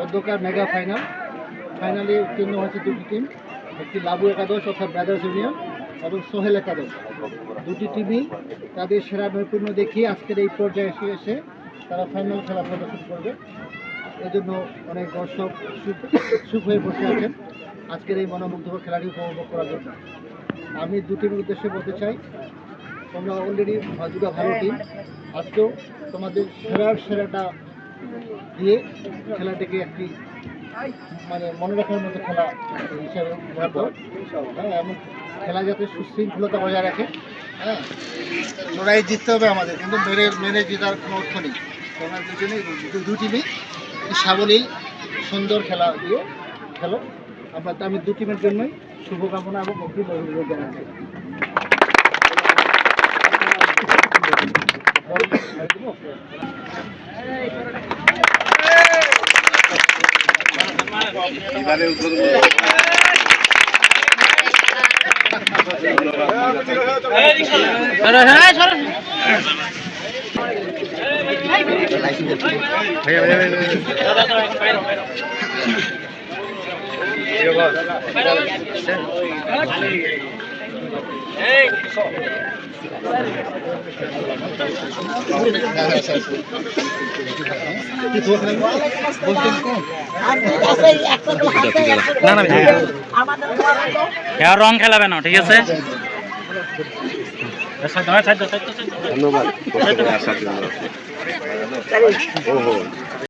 অধ্যকার mega final. ফাইনালে উত্তীর্ণ হয়েছে দুটি টিম একটি লাবু একাদশ, অর্থাৎ ব্রাদার্স ইউনিয়ন এবং সোহেল একাদশ। দুটি টিমই তাদের সেরা নৈপুণ্য দেখিয়ে আজকের এই পর্যায়ে এসে এসে তারা ফাইনাল খেলা প্রদর্শন করবে। এজন্য অনেক দর্শক সুখ- হয়ে বসে আছেন। আজকের এই মনোমুগ্ধকর খেলাটি উপভোগ করার জন্য। আমি দু টিমের উদ্দেশ্যে বলতে চাই, তোমরা অলরেডি দুটো ভালো টিম আজকেও তোমাদের সেরার সেরাটা দিয়ে খেলাটাকে একটি মানে মনে রাখার মতো খেলা হিসাবে হ্যাঁ। এবং খেলা যাতে সুশৃঙ্খলতা বজায় রাখে। হ্যাঁ লড়াই জিততে হবে আমাদের, কিন্তু মেরে মেরে জেতার কোনো অর্থ নেই। তোমরা দুজনেই দু- টিমই সাবলীল, সুন্দর খেলা দিয়ে খেলো। আমরা আমি দু টিমের জন্যই শুভকামনা এবং অভিযোগ জানাচ্ছি। বলছেন কোন না না রং খেলাবে না ঠিক আছে? ধন্যবাদ।